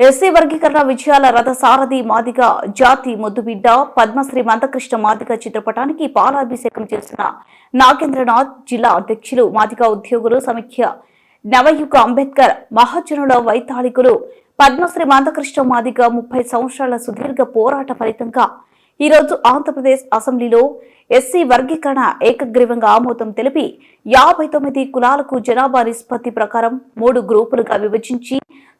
SC వర్గీకరణ విజయాల రథ సారథి మాదిగ జాతి ముద్దుబిడ్డ పద్మశ్రీ మందకృష్ణ మాదిగ చిత్రపటానికి పాలాభిషేకం చేసిన నాగేంద్రనాథ్ జిల్లా అధ్యక్షులు మాదిగ ఉద్యోగులు సమీక్ష నవయుగ అంబేద్కర్ మహాజనుల వైతాళికులు పద్మశ్రీ మందకృష్ణ మాదిగ ముప్పై సంవత్సరాల సుదీర్ఘ పోరాట ఫలితంగా ఈరోజు ఆంధ్రప్రదేశ్ అసెంబ్లీలో ఎస్సీ వర్గీకరణ ఏకగ్రీవంగా ఆమోదం తెలిపి యాభై తొమ్మిది కులాలకు జనాభా నిష్పత్తి ప్రకారం మూడు గ్రూపులుగా విభజించి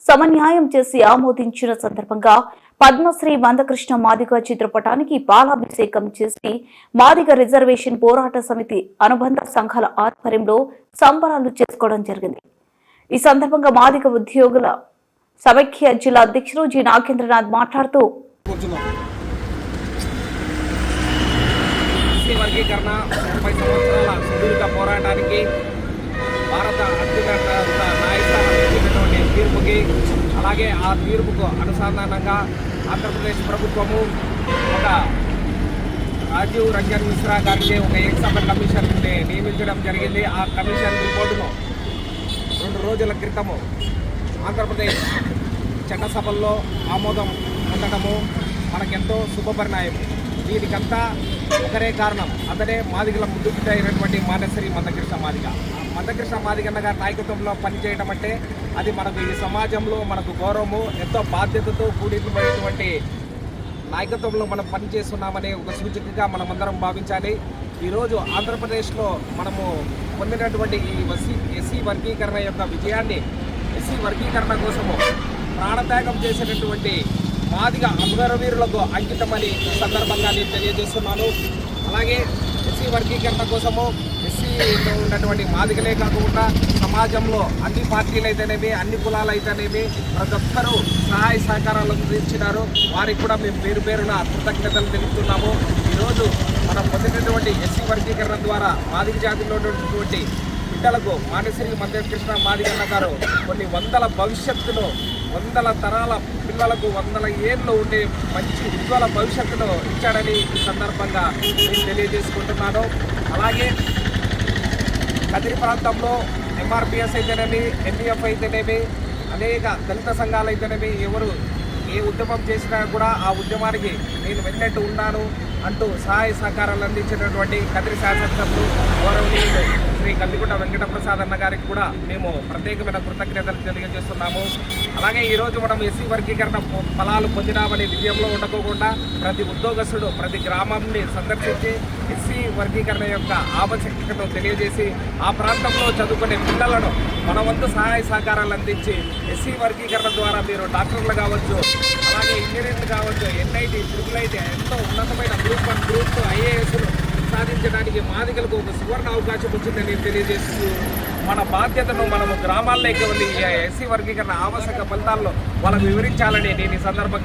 సమన్యాయం చేసి ఆమోదించిన సందర్భంగా పద్మశ్రీ మందకృష్ణ మాదిగ చిత్రపటానికి పాలాభిషేకం చేసి మాదిగ రిజర్వేషన్ పోరాట సమితి అనుబంధ సంఘాల ఆధ్వర్యంలో సంబరాలు చేసుకోవడం జరిగింది. ఈ సందర్భంగా మాదిగ ఉద్యోగుల సమైక్య జిల్లా అధ్యక్షులు జి నాగేంద్రనాథ్ మాట్లాడుతూ వర్గీకరణ ముప్పై సంవత్సరాల సుదీర్ఘ పోరాటానికి భారత అత్యున్నత ఉంది అలాగే ఆ తీర్పుకు అనుసంధానంగా ఆంధ్రప్రదేశ్ ప్రభుత్వము ఒక రాజీవ్ రంజన్ మిశ్రా గారికి ఒక ఎగ్జామ్ కమిషన్ నియమించడం జరిగింది. ఆ కమిషన్ రిపోర్టును రెండు రోజుల క్రితము ఆంధ్రప్రదేశ్ చట్టసభల్లో ఆమోదం పొందడము మనకెంతో శుభపరిణాయం దీనికంతా ఒకరే కారణం. అతడే మాదిగల ముందు బిడ్డ అయినటువంటి మానసరి మందకృష్ణ మాదిగ. మందకృష్ణ మాదిగన్న గారి నాయకత్వంలో పనిచేయడం అంటే అది మనకు ఈ సమాజంలో మనకు గౌరవము ఎంతో బాధ్యతతో కూడినటువంటి నాయకత్వంలో మనం పనిచేస్తున్నామనే ఒక సూచికగా మనమందరం భావించాలి. ఈరోజు ఆంధ్రప్రదేశ్లో మనము పొందినటువంటి ఈ ఎస్సీ ఎస్సీ వర్గీకరణ యొక్క విజయాన్ని ఎస్సీ వర్గీకరణ కోసము ప్రాణత్యాగం చేసినటువంటి మాదిగ అమరవీరులకు అంకితమని ఈ సందర్భంగా నేను తెలియజేస్తున్నాను. అలాగే ఎస్సీ వర్గీకరణ కోసము ఎస్సీలో ఉన్నటువంటి మాదిగలే కాకుండా సమాజంలో అన్ని పార్టీలు అయితేనేమి అన్ని కులాలు అయితేనేమి ప్రతి ఒక్కరూ సహాయ సహకారాలు అందించినారు. వారికి కూడా మేము పేరు పేరున కృతజ్ఞతలు తెలుపుతున్నాము. ఈరోజు మనం పొందినటువంటి ఎస్సీ వర్గీకరణ ద్వారా మాదిగ జాతిలో ఉన్నటువంటి బిడ్డలకు మానసిక కృష్ణ మాదిగన్న గారు కొన్ని వందల భవిష్యత్తులో వందల తరాల పిల్లలకు వందల ఏళ్ళు ఉండే మంచి ఉజ్వల భవిష్యత్తును ఇచ్చాడని ఈ సందర్భంగా నేను తెలియజేసుకుంటున్నాను. అలాగే కదిరి ప్రాంతంలో ఎంఆర్పిఎస్ అయితేనేమి ఎన్డీఎఫ్ అయితేనేమి అనేక దళిత సంఘాలు అయితేనేమి ఎవరు ఏ ఉద్యమం చేసినా కూడా ఆ ఉద్యమానికి నేను వెన్నట్టు ఉన్నాను అంటూ సహాయ సహకారాలు అందించినటువంటి కదిరి శాసనసభ్యులు గౌరవనీయులు శ్రీ కల్లిగుంట వెంకటప్రసాద్ అన్న గారికి కూడా మేము ప్రత్యేకమైన కృతజ్ఞతలు తెలియజేస్తున్నాము. అలాగే ఈరోజు మనం ఎస్సీ వర్గీకరణ ఫలాలు పొందినామనే విజయంలో ఉండకోకుండా ప్రతి ఉద్యోగస్తుడు ప్రతి గ్రామాన్ని సందర్శించి ఎస్సీ వర్గీకరణ యొక్క ఆవశ్యకతను తెలియజేసి ఆ ప్రాంతంలో చదువుకునే పిల్లలను మన వంతు సహాయ సహకారాలు అందించి ఎస్సీ వర్గీకరణ ద్వారా మీరు డాక్టర్లు కావచ్చు అలాగే ఇంజనీర్లు కావచ్చు ఎన్ఐటి ట్రిపుల్ ఐటీ ఎంతో ఉన్నతమైన గ్రూప్ వన్ గ్రూప్ టూ ఐఏఎస్లు సాధించడానికి మాదికలకు ఒక సువర్ణ అవకాశం వచ్చిందని తెలియజేస్తూ మన బాధ్యతను మనము గ్రామాల్లోకి వెళ్ళి ఎస్సీ వర్గీకరణ ఆవశ్యక ఫలితాల్లో వాళ్ళకు వివరించాలని నేను ఈ సందర్భంగా